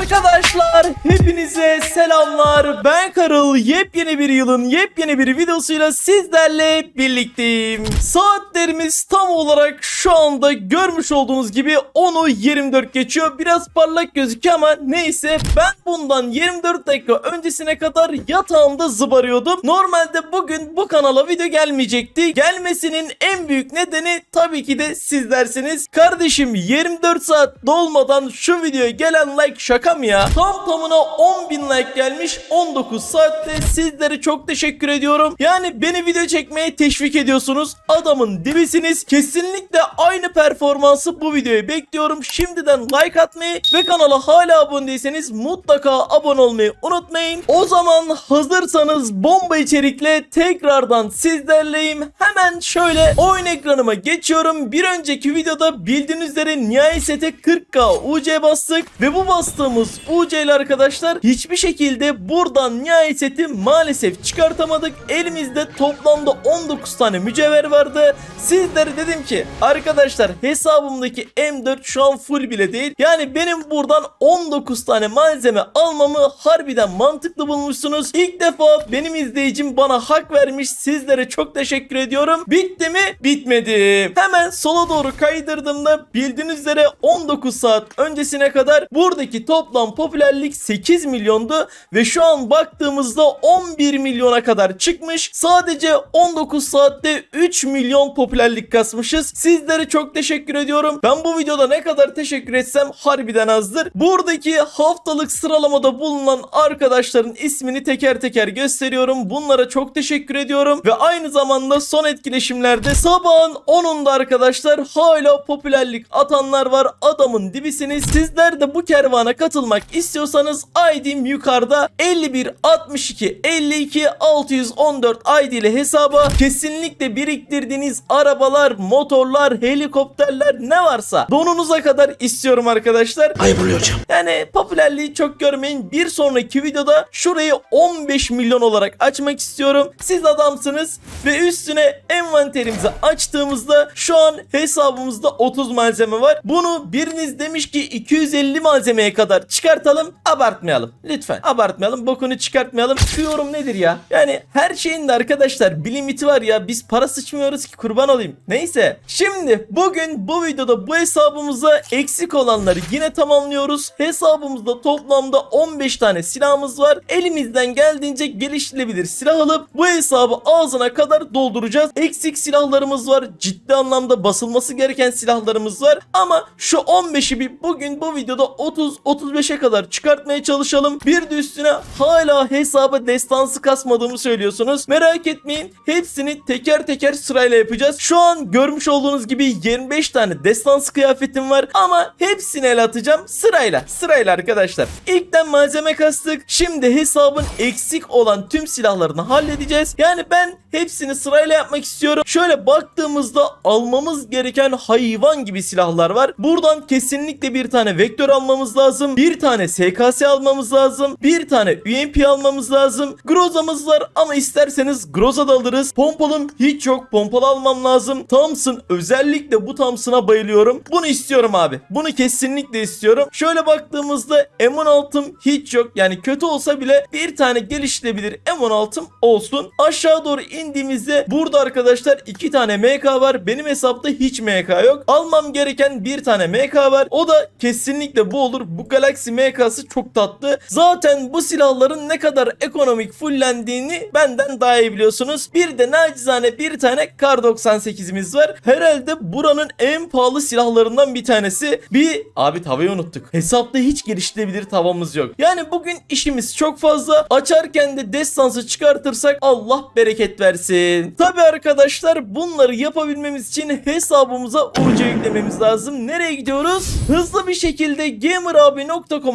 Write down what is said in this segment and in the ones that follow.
Arkadaşlar hepinize selamlar. Ben Karıl. Yepyeni bir yılın yepyeni bir videosuyla sizlerle birlikteyim. Saatlerimiz tam olarak şu anda görmüş olduğunuz gibi 10'u 24 geçiyor. Biraz parlak gözüküyor ama neyse ben bundan 24 dakika öncesine kadar yatağımda zıbarıyordum. Normalde bugün bu kanala video gelmeyecekti. Gelmesinin en büyük nedeni tabii ki de sizlersiniz. Kardeşim 24 saat dolmadan şu videoya gelen like şaka mı ya? Tam tamına 10.000 like gelmiş 19 saatte sizlere çok teşekkür ediyorum. Yani beni video çekmeye teşvik ediyorsunuz. Adamın dibisiniz. Kesinlikle aynı performansı bu videoya bekliyorum. Şimdiden like atmayı ve kanala hala abone değilseniz mutlaka abone olmayı unutmayın. O zaman hazırsanız bomba içerikle tekrardan sizlerleyim. Hemen şöyle oyun ekranıma geçiyorum. Bir önceki videoda bildiğiniz üzere nihai sete 40k UC bastık ve bu bastığımız UC ile arkadaşlar hiçbir şekilde buradan nihai seti maalesef çıkartamadık. Elimizde toplamda 19 tane mücevher vardı. Sizlere dedim ki arkadaşlar hesabımdaki M4 şu an full bile değil. Yani benim buradan 19 tane malzeme almamı harbiden mantıklı bulmuşsunuz. İlk defa benim izleyicim bana hak vermiş. Sizlere çok teşekkür ediyorum. Bitti mi? Bitmedi. Hemen sola doğru kaydırdığımda bildiğiniz üzere 19 saat öncesine kadar buradaki toplam popülerlik 8 milyondu ve şu an baktığımızda 11 milyona kadar çıkmış. Sadece 19 saatte 3 milyon popülerlik kasmışız. Sizlere çok teşekkür ediyorum. Ben bu videoda ne kadar teşekkür etsem harbiden azdır. Buradaki haftalık sıralamada bulunan arkadaşların ismini teker teker gösteriyorum. Bunlara çok teşekkür ediyorum ve aynı zamanda son etkileşimlerde sabahın 10'unda arkadaşlar hala popülerlik atanlar var. Adamın dibisiniz. Sizler de bu kervana katılmak istiyorsanız ID'm yukarıda 51 62 52 614 ID ile hesaba kesinlikle biriktirdiğiniz arabalar, motorlar, helikopterler ne varsa donunuza kadar istiyorum arkadaşlar. Ayıp oluyor hocam. Yani popülerliği çok görmeyin. Bir sonraki videoda şurayı 15 milyon olarak açmak istiyorum. Siz adamsınız ve üstüne envanterimizi açtığımızda şu an hesabımızda 30 malzeme var. Bunu biriniz demiş ki 250 malzemeye kadar çıkartalım. Abartmayalım. Lütfen abartmayalım. Bokunu çıkartmayalım. Şu yorum nedir ya? Yani her şeyin de arkadaşlar bir limiti var ya. Biz para sıçmıyoruz ki kurban olayım. Neyse. Şimdi bugün bu videoda bu hesabımıza eksik olanları yine tamamlıyoruz. Hesabımızda toplamda 15 tane silahımız var. Elimizden geldiğince geliştirilebilir silah alıp bu hesabı ağzına kadar dolduracağız. Eksik silahlarımız var. Ciddi anlamda basılması gereken silahlarımız var. Ama şu 15'i bir bugün bu videoda 30-35'e kadar çıkartmaya çalışalım. Bir de üstüne hala hesaba destansı kasmadığımı söylüyorsunuz. Merak etmeyin. Hepsini teker teker sırayla yapacağız. Şu an görmüş olduğunuz gibi 25 tane destansı kıyafetim var ama hepsini el atacağım sırayla. Sırayla arkadaşlar. İlkten malzeme kastık. Şimdi hesabın eksik olan tüm silahlarını halledeceğiz. Yani ben hepsini sırayla yapmak istiyorum. Şöyle baktığımızda almamız gereken hayvan gibi silahlar var. Buradan kesinlikle bir tane vektör almamız lazım. Bir tane SKS almamız lazım. Bir tane UMP almamız lazım. Groza'mız var ama isterseniz Groza da alırız. Pompalım hiç yok. Pompalı almam lazım. Thompson özellikle bu Thompson'a bayılıyorum. Bunu istiyorum abi. Bunu kesinlikle istiyorum. Şöyle baktığımızda M16'ım hiç yok. Yani kötü olsa bile bir tane geliştirebilir M16'ım olsun. Aşağı doğru indiğimizde burada arkadaşlar iki tane MK var. Benim hesapta hiç MK yok. Almam gereken bir tane MK var. O da kesinlikle bu olur. Bu Galaxy MK'sı çok tatlı. Zaten bu silahların ne kadar ekonomik fullendiğini benden daha iyi biliyorsunuz. Bir de nacizane bir tane Kar 98'imiz var. Herhalde buranın en pahalı silahlarından bir tanesi. Bir abi tavayı unuttuk. Hesapta hiç geliştirebilir tavamız yok. Yani bugün işimiz çok fazla. Açarken de destansı çıkartırsak Allah bereket versin. Tabi arkadaşlar bunları yapabilmemiz için hesabımıza UC yüklememiz lazım. Nereye gidiyoruz? Hızlı bir şekilde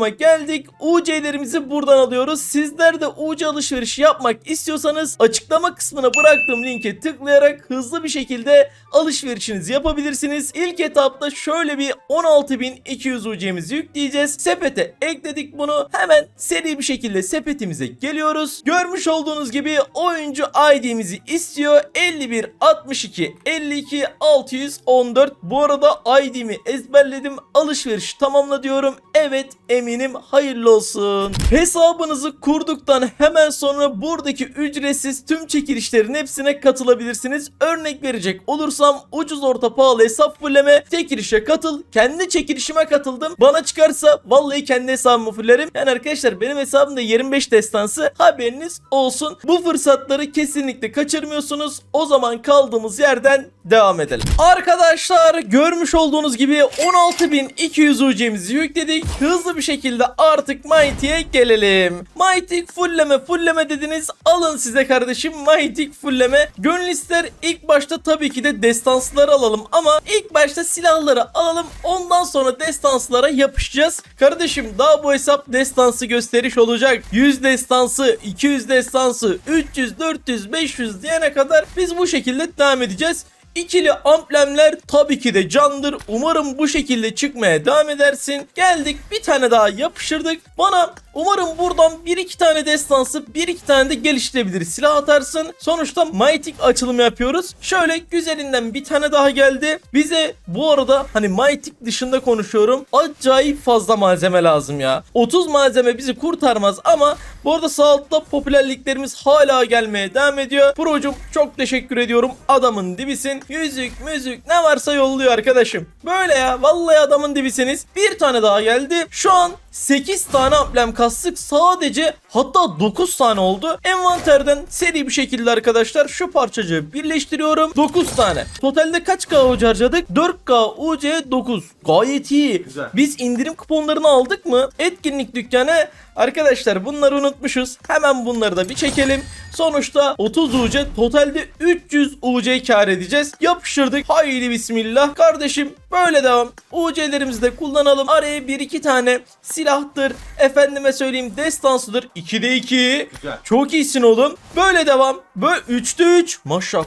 gamerabi.com'a geldik. UC'lerimizi buradan alıyoruz. Sizler de UC alışverişi yapmak istiyorsanız açıklama kısmına bıraktığım linke tıklayarak hızlı bir şekilde alışverişinizi yapabilirsiniz. İlk etapta şöyle bir 16.200 UC'mizi yükleyeceğiz. Sepete ekledik bunu. Hemen seri bir şekilde sepetimize geliyoruz. Görmüş olduğunuz gibi oyuncu ID'mizi istiyor. 51 62 52 614. Bu arada ID'mi ezberledim. Alışveriş tamamla diyorum. Evet emin eminim hayırlı olsun. Hesabınızı kurduktan hemen sonra buradaki ücretsiz tüm çekilişlerin hepsine katılabilirsiniz. Örnek verecek olursam ucuz orta pahalı hesap fulleme çekilişe katıl. Kendi çekilişime katıldım. Bana çıkarsa vallahi kendi hesabımı fullerim. Yani arkadaşlar benim hesabımda 25 destansı haberiniz olsun. Bu fırsatları kesinlikle kaçırmıyorsunuz. O zaman kaldığımız yerden devam edelim. Arkadaşlar görmüş olduğunuz gibi 16.200 UC'mizi yükledik. Hızlı bir şekilde artık Mighty'ye gelelim. Mighty fullleme fullleme dediniz. Alın size kardeşim Mighty fullleme. Gönül ister ilk başta tabii ki de destansları alalım ama ilk başta silahları alalım. Ondan sonra destanslara yapışacağız. Kardeşim daha bu hesap destansı gösteriş olacak. 100 destansı, 200 destansı, 300, 400, 500 diyene kadar biz bu şekilde devam edeceğiz. İkili amblemler tabii ki de candır. Umarım bu şekilde çıkmaya devam edersin. Geldik bir tane daha yapıştırdık. Bana umarım buradan bir iki tane destansı bir iki tane de geliştirebilir silah atarsın. Sonuçta Mythic açılımı yapıyoruz. Şöyle güzelinden bir tane daha geldi. Bize bu arada hani Mythic dışında konuşuyorum. Acayip fazla malzeme lazım ya. 30 malzeme bizi kurtarmaz ama bu arada sağ altta popülerliklerimiz hala gelmeye devam ediyor. Pro'cum çok teşekkür ediyorum. Adamın dibisin. Yüzük, müzik ne varsa yolluyor arkadaşım. Böyle ya. Vallahi adamın dibisiniz. Bir tane daha geldi. Şu an 8 tane amblem kastık. Sadece hatta 9 tane oldu. Envanterden seri bir şekilde arkadaşlar şu parçacığı birleştiriyorum. 9 tane. Totalde kaç K UC harcadık? 4K UC 9. Gayet iyi. Güzel. Biz indirim kuponlarını aldık mı? Etkinlik dükkanı Arkadaşlar bunları unutmuşuz. Hemen bunları da bir çekelim. Sonuçta 30 UC totalde 300 UC kar edeceğiz. Yapıştırdık. Haydi bismillah. Kardeşim böyle devam. UC'lerimizi de kullanalım. Araya bir iki tane silahtır. Efendime söyleyeyim destansıdır. 2'de 2. Güzel. Çok iyisin oğlum. Böyle devam. Böyle 3'te 3. Maşallah.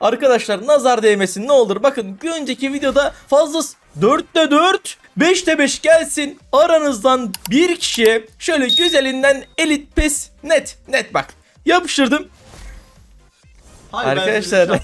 Arkadaşlar nazar değmesin ne olur. Bakın önceki videoda fazla 4'te 4 5'te 5 gelsin. Aranızdan bir kişiye şöyle güzelinden elit pes net net bak. Yapıştırdım. Hayır, Arkadaşlar.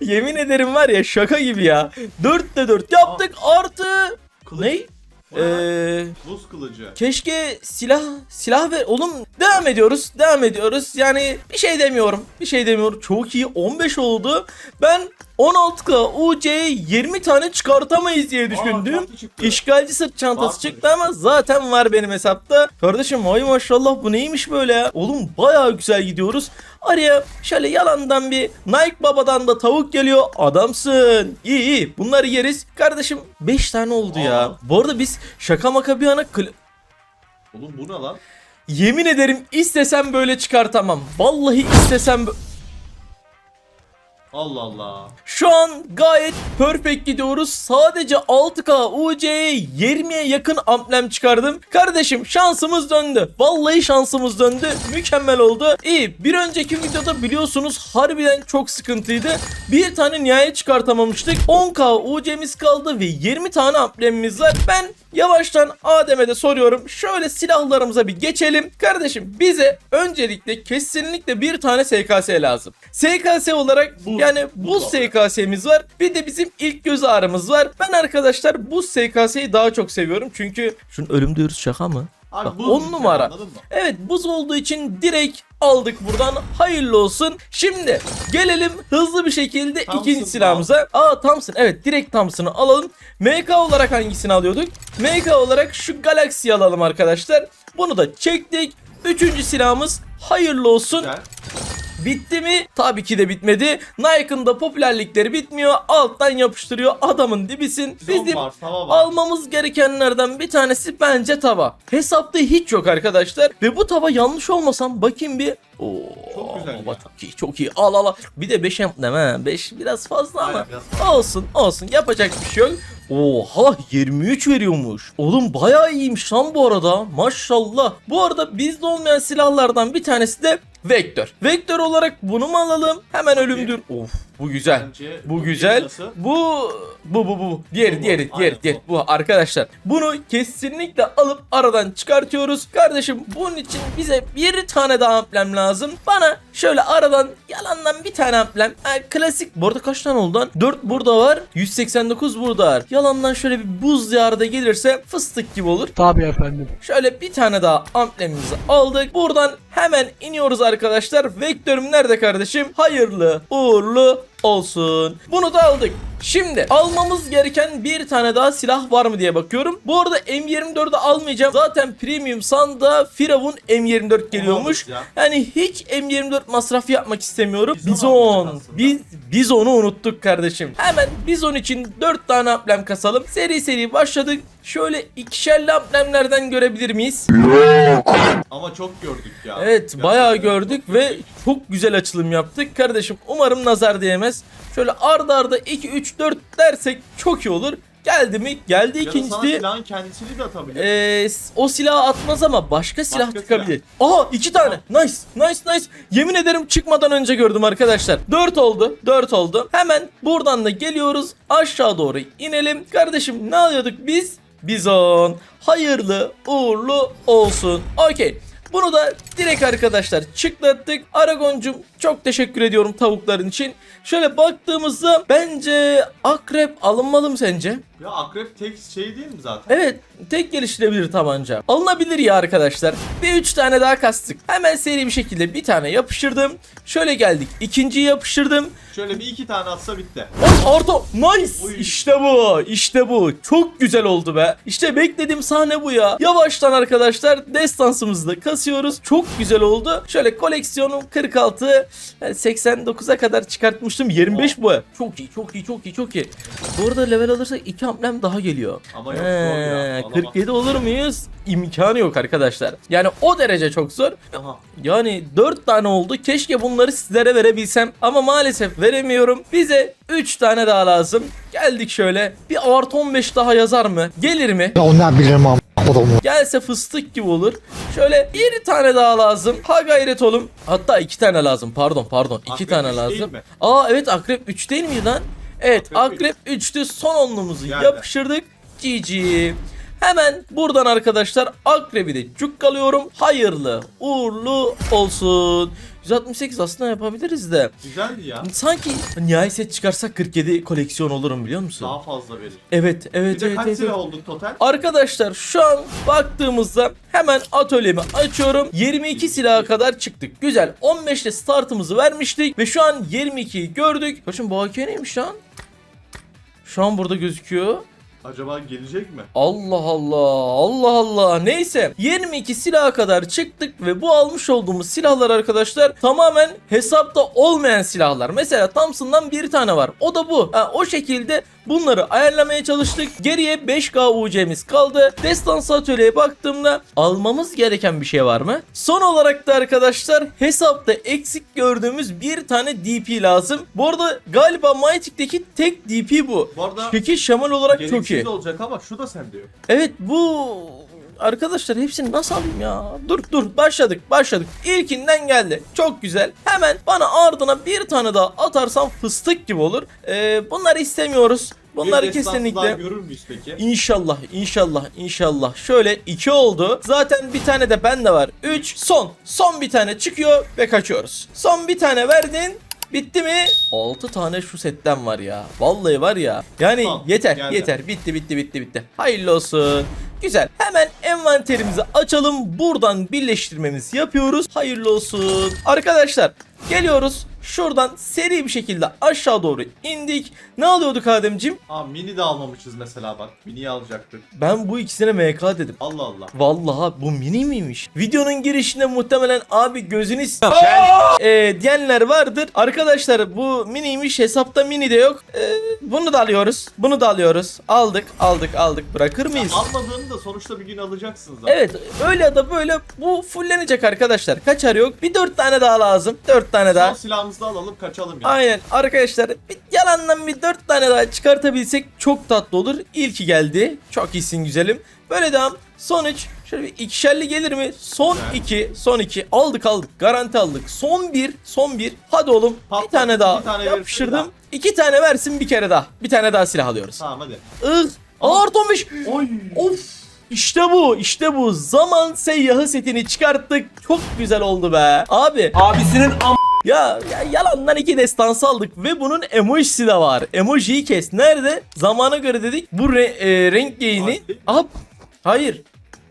Yemin ederim var ya şaka gibi ya. 4'te 4 yaptık artı. Kılıç. Ne? Ee, Buz kılıcı. Keşke silah silah ver oğlum devam ediyoruz devam ediyoruz. Yani bir şey demiyorum bir şey demiyorum. Çok iyi 15 oldu. Ben 16K UC'ye 20 tane çıkartamayız diye düşündüm çıktı. İşgalci sırt çantası Var çıktı ama zaten var benim hesapta kardeşim ay maşallah bu neymiş böyle ya oğlum baya güzel gidiyoruz araya şöyle yalandan bir Nike babadan da tavuk geliyor adamsın iyi iyi bunları yeriz kardeşim 5 tane oldu ya Aa. bu arada biz şaka maka bir ana Oğlum bu ne lan? Yemin ederim istesem böyle çıkartamam. Vallahi istesem Allah Allah. Şu an gayet perfect gidiyoruz. Sadece 6K UC'ye 20'ye yakın amblem çıkardım. Kardeşim şansımız döndü. Vallahi şansımız döndü. Mükemmel oldu. İyi. Bir önceki videoda biliyorsunuz harbiden çok sıkıntıydı. Bir tane nihayet çıkartamamıştık. 10K UC'miz kaldı ve 20 tane amblemimiz var. Ben yavaştan Adem'e de soruyorum. Şöyle silahlarımıza bir geçelim. Kardeşim bize öncelikle kesinlikle bir tane SKS lazım. SKS olarak yani buz var. SKS'miz var. Bir de bizim ilk göz ağrımız var. Ben arkadaşlar buz SKS'yi daha çok seviyorum. Çünkü şunun ölüm diyoruz şaka mı? Abi Bak, buz on numara. Evet buz olduğu için direkt aldık buradan. Hayırlı olsun. Şimdi gelelim hızlı bir şekilde Thompson ikinci silahımıza. Aa Thompson evet direkt Thompson'ı alalım. MK olarak hangisini alıyorduk? MK olarak şu Galaxy'yi alalım arkadaşlar. Bunu da çektik. Üçüncü silahımız hayırlı olsun. Güzel. Bitti mi? Tabii ki de bitmedi. Nike'ın da popülerlikleri bitmiyor. Alttan yapıştırıyor. Adamın dibisin. Bizim var, tava var. almamız gerekenlerden bir tanesi bence tava. Hesapta hiç yok arkadaşlar. Ve bu tava yanlış olmasam bakayım bir. Oo, Çok güzel baba çok iyi çok iyi. Al al al. Bir de 5 emplem ha. 5 biraz fazla ama. Aynen, biraz Olsun olsun yapacak bir şey yok. Oha 23 veriyormuş. Oğlum bayağı iyiymiş lan bu arada. Maşallah. Bu arada bizde olmayan silahlardan bir tanesi de Vektör. Vektör olarak bunu mu alalım? Hemen ölümdür. Of Bu güzel. Bence Bu bu güzel. Bu bu bu bu. Diğeri Bu, bu. diğeri Aynen diğeri diğeri. Bu arkadaşlar. Bunu kesinlikle alıp aradan çıkartıyoruz. Kardeşim bunun için bize bir tane daha amblem lazım. Bana şöyle aradan yalandan bir tane amblem. Ha, klasik. Bu arada kaç tane oldu lan? 4 burada var. 189 burada var. Yalandan şöyle bir buz diyarı da gelirse fıstık gibi olur. Tabii efendim. Şöyle bir tane daha amblemimizi aldık. Buradan hemen iniyoruz arkadaşlar. Vektörüm nerede kardeşim? Hayırlı uğurlu olsun. Bunu da aldık. Şimdi almamız gereken bir tane daha silah var mı diye bakıyorum. Bu arada M24'ü almayacağım. Zaten premium sanda Firavun M24 geliyormuş. Yani hiç M24 masraf yapmak istemiyorum. Bizon. Biz biz onu unuttuk kardeşim. Hemen Bizon için 4 tane amblem kasalım. Seri seri başladık. Şöyle ikişerli amblemlerden görebilir miyiz? Ama çok gördük ya. Evet Gerçekten bayağı çok gördük ve gördük. çok güzel açılım yaptık. Kardeşim umarım nazar değmez. Şöyle arda arda 2 3 4 dersek çok iyi olur. Geldi mi? Geldi Ya ikincisi. silahın kendisini de atabilir. Ee, o silahı atmaz ama başka silah Başka çıkabilir. Aha iki tane. Nice. Nice nice. Yemin ederim çıkmadan önce gördüm arkadaşlar. 4 oldu. 4 oldu. Hemen buradan da geliyoruz. Aşağı doğru inelim. Kardeşim ne alıyorduk biz? Bizon. Hayırlı uğurlu olsun. Okey. Bunu da direkt arkadaşlar çıklattık. Aragoncum çok teşekkür ediyorum tavukların için. Şöyle baktığımızda bence akrep alınmalı mı sence? Ya akrep tek şey değil mi zaten? Evet tek geliştirebilir tabanca. Alınabilir ya arkadaşlar. Bir üç tane daha kastık. Hemen seri bir şekilde bir tane yapıştırdım. Şöyle geldik. ikinciyi yapıştırdım. Şöyle bir iki tane atsa bitti. Oy, Orta nice. Oy. İşte bu. İşte bu. Çok güzel oldu be. İşte beklediğim sahne bu ya. Yavaştan arkadaşlar destansımızı da kasıyoruz. Çok güzel oldu. Şöyle koleksiyonum 46 yani 89'a kadar çıkartmıştım. 25 bu. Çok iyi, çok iyi, çok iyi, çok iyi. Bu arada level alırsak 2 amblem daha geliyor. Ama yok, zor ya, alamaz. 47 olur muyuz? İmkanı yok arkadaşlar. Yani o derece çok zor. Aha. Yani 4 tane oldu. Keşke bunları sizlere verebilsem. Ama maalesef veremiyorum. Bize 3 tane daha lazım. Geldik şöyle. Bir artı 15 daha yazar mı? Gelir mi? Ya o ne bilirim ama. Gelse fıstık gibi olur. Şöyle bir tane daha lazım. Ha gayret olun. Hatta iki tane lazım. Pardon pardon. iki Akrep tane üç değil lazım. mi? Aa evet akrep 3 değil miydi lan? Evet Akrep akrep 3'tü. Son onluğumuzu yapıştırdık. GG. Hemen buradan arkadaşlar akrebi de cukkalıyorum. Hayırlı uğurlu olsun. 168 aslında yapabiliriz de. Güzeldi ya. Sanki nihai set çıkarsak 47 koleksiyon olurum biliyor musun? Daha fazla verir. Evet evet Bir de evet. kaç evet, oldu total? Arkadaşlar şu an baktığımızda hemen atölyemi açıyorum. 22 silaha kadar çıktık. Güzel. 15'te startımızı vermiştik ve şu an 22'yi gördük. Bakın bu AK neymiş lan? Şu an burada gözüküyor. Acaba gelecek mi? Allah Allah Allah Allah neyse 22 silaha kadar çıktık ve bu almış olduğumuz silahlar arkadaşlar tamamen hesapta olmayan silahlar. Mesela Thompson'dan bir tane var o da bu. Ha, o şekilde bunları ayarlamaya çalıştık. Geriye 5K UC'miz kaldı. Destansı atölyeye baktığımda almamız gereken bir şey var mı? Son olarak da arkadaşlar hesapta eksik gördüğümüz bir tane DP lazım. Bu arada galiba Mytik'teki tek DP bu. Bu arada Şekil şamal olarak çok iyi. olacak ama şu da sende yok. Evet bu arkadaşlar hepsini nasıl alayım ya? Dur dur başladık başladık. İlkinden geldi. Çok güzel. Hemen bana ardına bir tane daha atarsan fıstık gibi olur. Ee, bunları istemiyoruz. Bunları Bir kesinlikle görür müyüz peki? İnşallah, inşallah, inşallah. Şöyle 2 oldu. Zaten bir tane de bende var. 3 son. Son bir tane çıkıyor ve kaçıyoruz. Son bir tane verdin. Bitti mi? 6 tane şu setten var ya. Vallahi var ya. Yani Tamam, yeter, geldi. yeter. Bitti, bitti, bitti, bitti. Hayırlı olsun. Güzel. Hemen envanterimizi açalım. Buradan birleştirmemizi yapıyoruz. Hayırlı olsun. Arkadaşlar geliyoruz. Şuradan seri bir şekilde aşağı doğru indik. Ne alıyorduk Ademcim? Aa mini de almamışız mesela bak. Mini'yi alacaktık. Ben bu ikisine MK dedim. Allah Allah. Vallahi bu mini miymiş? Videonun girişinde muhtemelen abi gözünü s- Ee, diyenler vardır. Arkadaşlar bu miniymiş hesapta mini de yok. Ee, bunu da alıyoruz. Bunu da alıyoruz. Aldık aldık aldık. Bırakır mıyız? Almadığını da sonuçta bir gün alacaksın zaten. Evet öyle ya da böyle bu fullenecek arkadaşlar. Kaçar yok. Bir dört tane daha lazım. Dört tane Son daha. Hızlı alalım kaçalım ya. Aynen arkadaşlar bir yalandan bir 4 tane daha çıkartabilsek çok tatlı olur. İlki geldi. Çok iyisin güzelim. Böyle devam. Son 3. Şöyle bir ikişerli gelir mi? Son Güzel. 2. Son 2. Aldık aldık. Garanti aldık. Son 1. Son 1. Hadi oğlum. Patlat, bir tane daha bir tane yapıştırdım. daha. 2 tane versin bir kere daha. Bir tane daha silah alıyoruz. Tamam hadi. Ih. Art 15. Oy. Of. İşte bu, işte bu. Zaman seyyahı setini çıkarttık. Çok güzel oldu be. Abi. Abisinin am Ya, ya yalandan iki destansı aldık ve bunun emojisi de var. Emojiyi kes. Nerede? Zamana göre dedik. Bu re- e, renk geyini. Hadi. Aha. Hayır.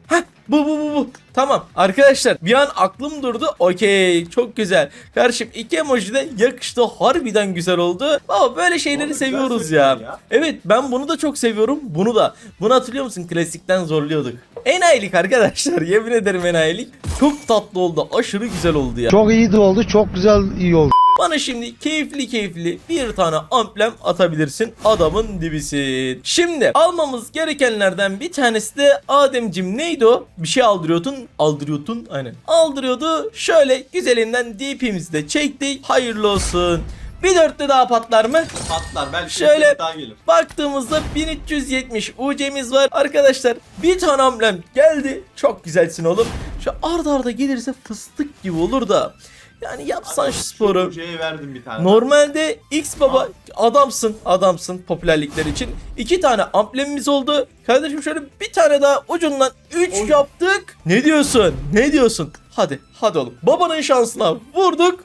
Heh, bu bu bu bu. Tamam arkadaşlar bir an aklım durdu. Okey çok güzel. Kardeşim iki emoji de yakıştı. Harbiden güzel oldu. Baba böyle şeyleri Oğlum, seviyoruz ya. ya. Evet ben bunu da çok seviyorum. Bunu da. Bunu hatırlıyor musun? Klasikten zorluyorduk. Enayilik arkadaşlar. Yemin ederim enayilik. Çok tatlı oldu. Aşırı güzel oldu ya. Çok iyi de oldu. Çok güzel iyi oldu. Bana şimdi keyifli keyifli bir tane amblem atabilirsin. Adamın dibisin. Şimdi almamız gerekenlerden bir tanesi de Ademcim neydi o? Bir şey aldırıyordun. Aldırıyordun aynen. Aldırıyordu. Şöyle güzelinden DP'mizi de çektik. Hayırlı olsun. Bir dörtlü daha patlar mı? Patlar belki Şöyle- bir daha gelir. Baktığımızda 1370 UC'miz var. Arkadaşlar bir tane amblem geldi. Çok güzelsin oğlum. Şu arda arda gelirse fıstık gibi olur da. Yani yapsan şu sporu. Verdim bir tane. Normalde X baba adamsın adamsın popülerlikler için. iki tane amblemimiz oldu. Kardeşim şöyle bir tane daha ucundan 3 Oy. yaptık. Ne diyorsun? Ne diyorsun? Hadi hadi oğlum. Babanın şansına vurduk.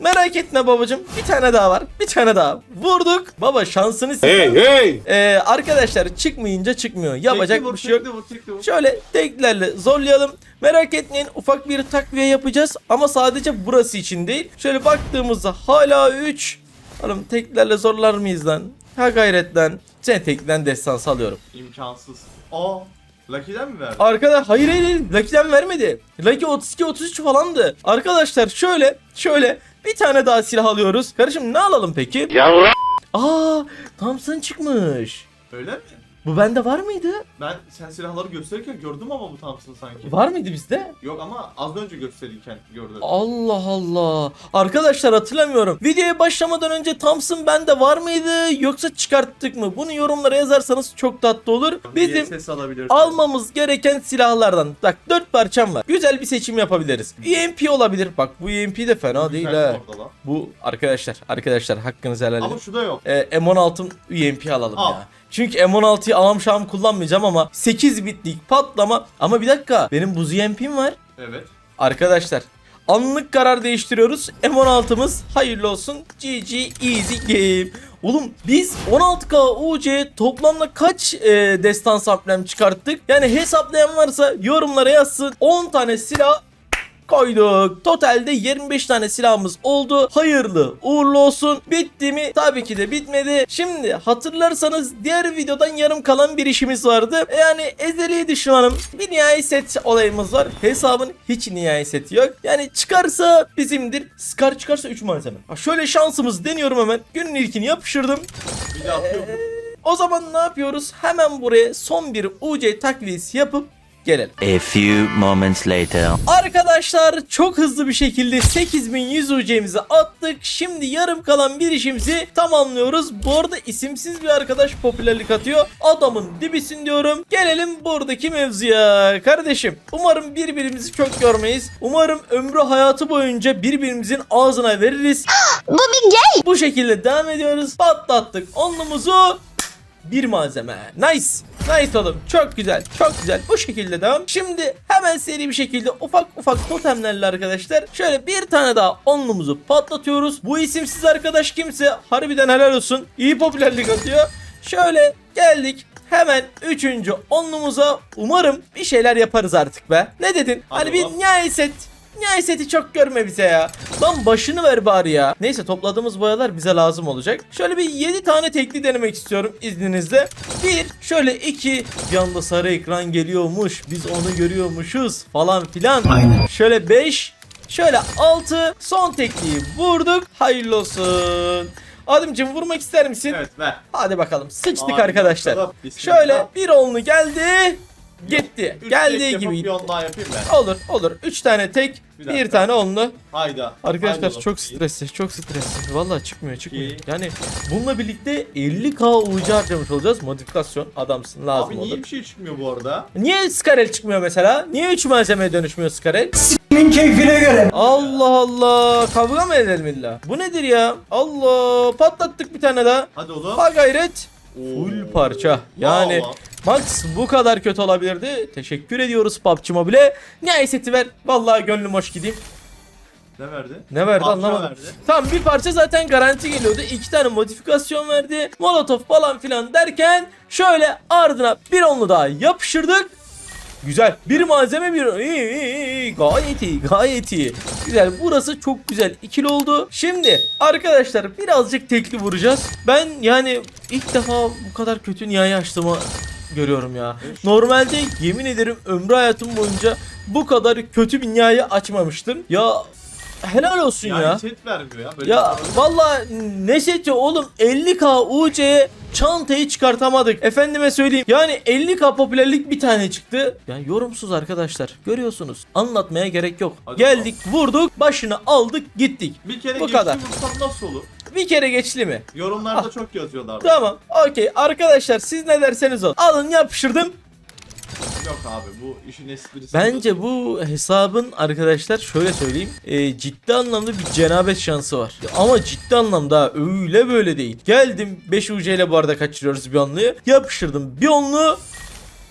Merak etme babacım. Bir tane daha var. Bir tane daha. Vurduk. Baba şansını hey, hey. Ee, arkadaşlar çıkmayınca çıkmıyor. Yapacak Tekli vur, bir şey yok. tekli vur, tekli vur. Şöyle teklerle zorlayalım. Merak etmeyin ufak bir takviye yapacağız ama sadece burası için değil. Şöyle baktığımızda hala 3. Oğlum teklerle zorlar mıyız lan? Ha gayret lan. Sen tekliden destansı alıyorum. İmkansız. Aa. Lucky'den mi verdin? Arkada hayır hayır. Lucky'den vermedi. Lucky 32 33 falandı. Arkadaşlar şöyle şöyle bir tane daha silah alıyoruz. Kardeşim ne alalım peki? Yavrum. Aa Thompson çıkmış. Öyle mi? Bu bende var mıydı? Ben sen silahları gösterirken gördüm ama bu Thompson sanki. Var mıydı bizde? Yok ama az önce gösterirken gördüm. Allah Allah. Arkadaşlar hatırlamıyorum. Videoya başlamadan önce Thompson bende var mıydı yoksa çıkarttık mı? Bunu yorumlara yazarsanız çok tatlı olur. Bizim ses almamız gereken silahlardan. Bak 4 parçam var. Güzel bir seçim yapabiliriz. UMP olabilir. Bak bu UMP de fena değil Güzel ha. orada. Bu arkadaşlar arkadaşlar hakkınızı helal edin. Ama şu da yok. Ee, M16 UMP alalım Al. ya. Çünkü M16'yı alam şam kullanmayacağım ama 8 bitlik patlama. Ama bir dakika benim buz UMP'm var. Evet. Arkadaşlar anlık karar değiştiriyoruz. M16'mız hayırlı olsun. GG easy game. Oğlum biz 16K UC toplamda kaç e, destans amblem çıkarttık? Yani hesaplayan varsa yorumlara yazsın. 10 tane silah koyduk. Totalde 25 tane silahımız oldu. Hayırlı uğurlu olsun. Bitti mi? Tabii ki de bitmedi. Şimdi hatırlarsanız diğer videodan yarım kalan bir işimiz vardı. Yani ezeli düşmanım. Bir nihai set olayımız var. Hesabın hiç nihai seti yok. Yani çıkarsa bizimdir. Scar çıkarsa 3 malzeme. Ha şöyle şansımız deniyorum hemen. Günün ilkini yapıştırdım. Bir de atıyorum. O zaman ne yapıyoruz? Hemen buraya son bir UC takviyesi yapıp gelelim. A few moments later. Arkadaşlar çok hızlı bir şekilde 8100 UC'mizi attık. Şimdi yarım kalan bir işimizi tamamlıyoruz. Bu arada isimsiz bir arkadaş popülerlik atıyor. Adamın dibisin diyorum. Gelelim buradaki mevzuya. Kardeşim umarım birbirimizi çok görmeyiz. Umarım ömrü hayatı boyunca birbirimizin ağzına veririz. Bu bir gay. Bu şekilde devam ediyoruz. Patlattık onlumuzu. Bir malzeme. Nice. Nice oğlum. Çok güzel. Çok güzel. Bu şekilde devam. Şimdi hemen seri bir şekilde ufak ufak totemlerle arkadaşlar. Şöyle bir tane daha onlumuzu patlatıyoruz. Bu isimsiz arkadaş kimse harbiden helal olsun. İyi popülerlik atıyor. Şöyle geldik. Hemen üçüncü onlumuza umarım bir şeyler yaparız artık be. Ne dedin? Hadi hani bir bakalım. Nihai seti çok görme bize ya. Lan başını ver bari ya. Neyse topladığımız boyalar bize lazım olacak. Şöyle bir 7 tane tekli denemek istiyorum izninizle. Bir, şöyle iki. Bir anda sarı ekran geliyormuş. Biz onu görüyormuşuz falan filan. Aynen. Şöyle 5. Şöyle 6. Son tekliyi vurduk. Hayırlı olsun. Ademciğim vurmak ister misin? Evet ver. Hadi bakalım. Sıçtık Hadi arkadaşlar. Şöyle bir onlu geldi. Gitti. Üç Geldiği tek yapıp gibi. On daha yapayım ben. Olur olur. 3 tane tek, Bir bir, dakika. tane onlu. Hayda. Arkadaşlar Haydi çok stresli, çok stresli. Vallahi çıkmıyor, çıkmıyor. İyi. Yani bununla birlikte 50k UC harcamış olacağız. Modifikasyon adamsın lazım Abi olur. niye bir şey çıkmıyor bu arada? Niye Skarel çıkmıyor mesela? Niye 3 malzemeye dönüşmüyor Skarel? keyfine göre. Allah Allah. Kavga mı edelim illa? Bu nedir ya? Allah. Patlattık bir tane daha. Hadi oğlum. Ha gayret. Oo. Full parça. Yani Vallahi. Max bu kadar kötü olabilirdi. Teşekkür ediyoruz PUBG Mobile. Nihayet seti ver. Vallahi gönlüm hoş gideyim. Ne verdi? Ne verdi Parça anlamadım. verdi. Tamam bir parça zaten garanti geliyordu. İki tane modifikasyon verdi. Molotov falan filan derken şöyle ardına bir onlu daha yapıştırdık. Güzel. Bir malzeme bir iyi, iyi, iyi. gayet iyi gayet iyi. Güzel burası çok güzel ikili oldu. Şimdi arkadaşlar birazcık tekli vuracağız. Ben yani ilk defa bu kadar kötü nihai açtığımı görüyorum ya. Normalde yemin ederim ömrü hayatım boyunca bu kadar kötü bir nihai açmamıştım. Ya helal olsun Yani ya. set vermiyor ya. Böyle Ya valla ne seti oğlum 50k UC'ye çantayı çıkartamadık. Efendime söyleyeyim. Yani 50k popülerlik bir tane çıktı. Yani yorumsuz arkadaşlar. Görüyorsunuz. Anlatmaya gerek yok. Hadi Geldik, vurduk, başını aldık, gittik. bir kere Bu kadar. vursam nasıl olur? Bir kere geçli mi? Yorumlarda Ah. çok yazıyorlar. Tamam. Okey. Arkadaşlar siz ne derseniz o. Alın yapıştırdım. Yok abi bu işin esprisi. Bence bu hesabın arkadaşlar şöyle söyleyeyim e, ciddi anlamda bir cenabet şansı var. Ama ciddi anlamda öyle böyle değil. Geldim 5 UC ile bu arada kaçırıyoruz bir onluyu. Yapıştırdım bir onlu.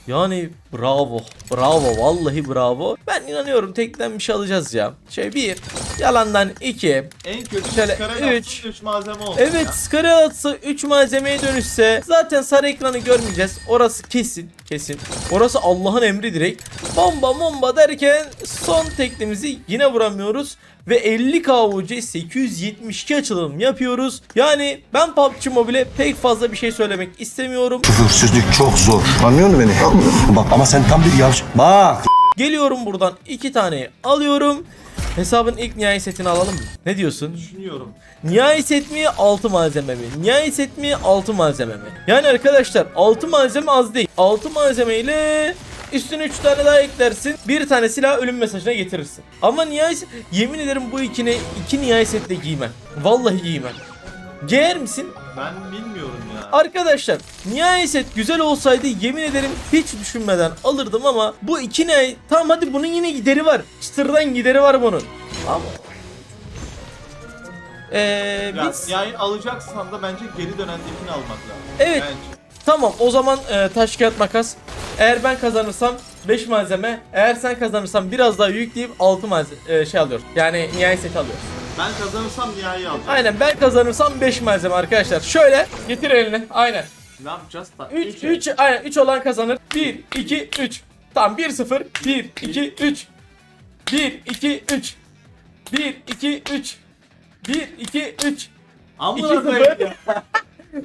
Yani bravo. Bravo. Vallahi bravo. Ben inanıyorum tekten bir şey alacağız ya. Şey bir. Yalandan iki. En kötü Şöyle, üç. 3 malzeme oldu. Evet skara atsa 3 malzemeye dönüşse zaten sarı ekranı görmeyeceğiz. Orası kesin kesin. Orası Allah'ın emri direkt. Bomba bomba derken son teklimizi yine vuramıyoruz. Ve 50 KUC 872 açılım yapıyoruz. Yani ben PUBG Mobile pek fazla bir şey söylemek istemiyorum. Küfürsüzlük çok zor. Anlıyor musun beni? Bak ama sen tam bir yavş. Bak. Geliyorum buradan iki tane alıyorum. Hesabın ilk nihai setini alalım mı? Ne diyorsun? Düşünüyorum. Nihai set mi 6 malzeme mi? Nihai set mi 6 malzeme mi? Yani arkadaşlar 6 malzeme az değil. 6 malzeme ile üstüne 3 tane daha eklersin. Bir tane silah ölüm mesajına getirirsin. Ama nihai set, yemin ederim bu ikini iki nihai setle giymem. Vallahi giymem. Giyer misin? Ben bilmiyorum ya. Arkadaşlar nihai set güzel olsaydı yemin ederim hiç düşünmeden alırdım ama bu iki nihai tamam hadi bunun yine gideri var. Çıtırdan gideri var bunun. Ama Eee Ya, biz yani alacaksan da bence geri dönendekini almak lazım. Evet. Bence. Tamam o zaman e, taş kağıt makas. Eğer ben kazanırsam 5 malzeme. Eğer sen kazanırsan biraz daha yükleyip 6 malzeme şey alıyoruz. Yani nihai set alıyoruz. Ben kazanırsam nihai alacağım. Aynen ben kazanırsam 5 malzeme arkadaşlar. Şöyle getir elini. Aynen. Ne yapacağız? Ta- 3 üç- 3 aynen 3 olan kazanır. 1 2 3. Tamam 1 0 1 2 3. 1 2 3. 1 2 3. 1 2 3. Amına koyayım ya.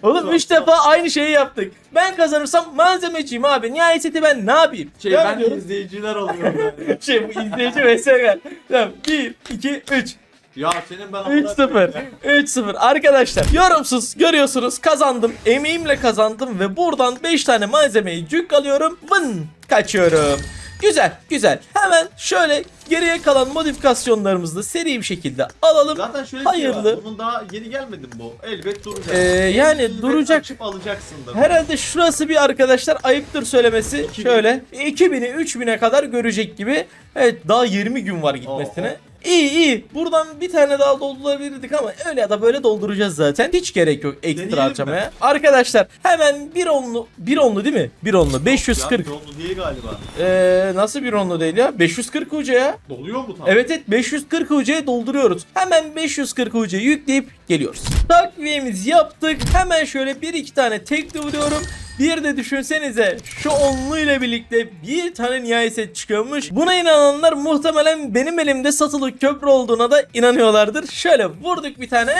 Oğlum 3 defa aynı şeyi yaptık. Ben kazanırsam malzemeciyim abi. Nihai seti ben ne yapayım? Şey Devam ben ediyorum. izleyiciler alıyorum yani. şey bu izleyici vs. Tamam 1 2 3 Ya senin ben amına 3 0 koyayım ya. 3 0 arkadaşlar yorumsuz görüyorsunuz kazandım emeğimle kazandım ve buradan 5 tane malzemeyi cük alıyorum vın kaçıyorum Güzel güzel hemen şöyle geriye kalan modifikasyonlarımızı da seri bir şekilde alalım Zaten şöyle şey Hayırlı. var. Bunun daha yeni gelmedi mi bu? Elbet duracak. Ee, yani Elbet duracak. Açıp alacaksın da. Herhalde şurası bir arkadaşlar ayıptır söylemesi 2000. şöyle 2000'i 3000'e kadar görecek gibi. Evet daha 20 gün var gitmesine. İyi iyi. Buradan bir tane daha doldurabilirdik ama öyle ya da böyle dolduracağız zaten. Hiç gerek yok ekstra Deneyelim harcamaya. Arkadaşlar hemen bir onlu bir onlu değil mi? Bir onlu 540. Ya, yollu değil galiba. Ee, nasıl bir onlu değil ya? 540 UC ya. Doluyor mu tam? Evet evet 540 UC'ye dolduruyoruz. Hemen 540 UC yükleyip geliyoruz. Takviyemizi yaptık. Hemen şöyle bir iki tane tekli vuruyorum. Bir de düşünsenize şu onlu ile birlikte bir tane nihai set çıkıyormuş. Buna inananlar muhtemelen benim elimde satılık köprü olduğuna da inanıyorlardır. Şöyle vurduk bir tane.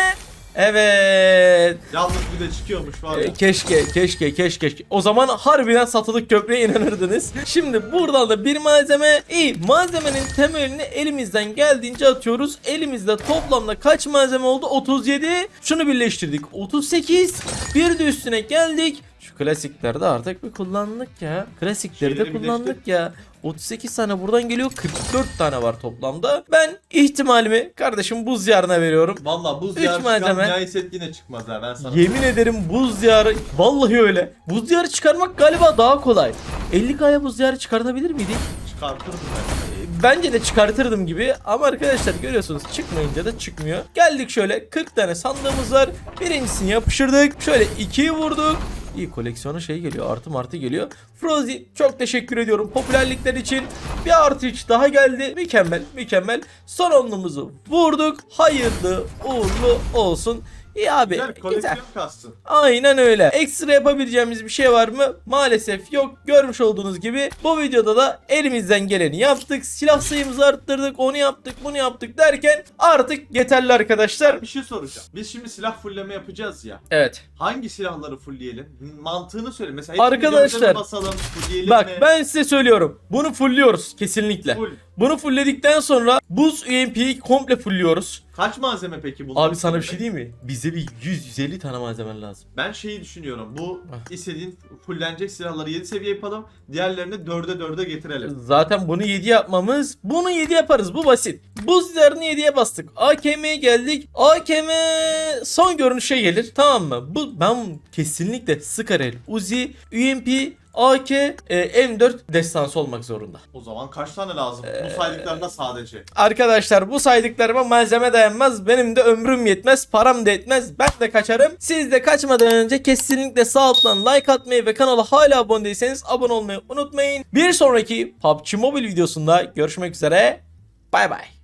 Evet. Yalnız bir de çıkıyormuş var ya. E, Keşke, keşke, keşke. O zaman harbiden satılık köprüye inanırdınız. Şimdi buradan da bir malzeme. İyi, malzemenin temelini elimizden geldiğince atıyoruz. Elimizde toplamda kaç malzeme oldu? 37. Şunu birleştirdik. 38. Bir de üstüne geldik. Şu klasiklerde artık bir kullandık ya. Klasikleri de kullandık ya. 38 tane buradan geliyor 44 tane var toplamda. Ben ihtimalimi kardeşim buz yarına veriyorum. Valla buz Üç diyarı çıkan malzeme. nihai set yine çıkmaz ha ben sana. Yemin ederim buz diyarı vallahi öyle. Buz diyarı çıkarmak galiba daha kolay. 50k'ya buz diyarı çıkartabilir miydik? Çıkartırım ben. Bence de çıkartırdım gibi ama arkadaşlar görüyorsunuz çıkmayınca da çıkmıyor. Geldik şöyle 40 tane sandığımız var. Birincisini yapıştırdık. Şöyle 2'yi vurduk. İyi koleksiyona şey geliyor artı martı geliyor. Frozy çok teşekkür ediyorum popülerlikler için. Bir artı 3 daha geldi. Mükemmel mükemmel. Son onlumuzu vurduk. Hayırlı uğurlu olsun. İyi abi Güzel güzel. kastın. Aynen öyle. Ekstra yapabileceğimiz bir şey var mı? Maalesef yok. Görmüş olduğunuz gibi bu videoda da elimizden geleni yaptık. Silah sayımızı arttırdık. Onu yaptık, bunu yaptık derken artık yeterli arkadaşlar. Bir şey soracağım. Biz şimdi silah fullleme yapacağız ya. Evet. Hangi silahları fullleyelim? Mantığını söyle. Mesela Arkadaşlar, basalım, fullleyelim Bak mi? ben size söylüyorum. Bunu fullliyoruz kesinlikle. Full. Bunu fullledikten sonra buz UMP'yi komple fullliyoruz. Kaç malzeme peki bunlar? Abi sana bir şey diyeyim mi? Bize bir 100-150 tane malzemen lazım. Ben şeyi düşünüyorum. Bu istediğin fullenecek silahları 7 seviye yapalım. Diğerlerini 4'e 4'e getirelim. Zaten bunu 7 yapmamız. Bunu 7 yaparız. Bu basit. Buz diyarını 7'ye bastık. AKM'ye geldik. AKM son görünüşe gelir. Tamam mı? Bu ben kesinlikle Skarel, Uzi, UMP, AK, e, M4 destansı olmak zorunda. O zaman kaç tane lazım? Ee, Bu saydıklarında sadece. Arkadaşlar bu saydıklarıma malzeme dayanmaz. Benim de ömrüm yetmez. Param da etmez. Ben de kaçarım. Siz de kaçmadan önce kesinlikle sağ alttan like atmayı ve kanala hala abone değilseniz abone olmayı unutmayın. Bir sonraki PUBG Mobile videosunda görüşmek üzere. Bay bay.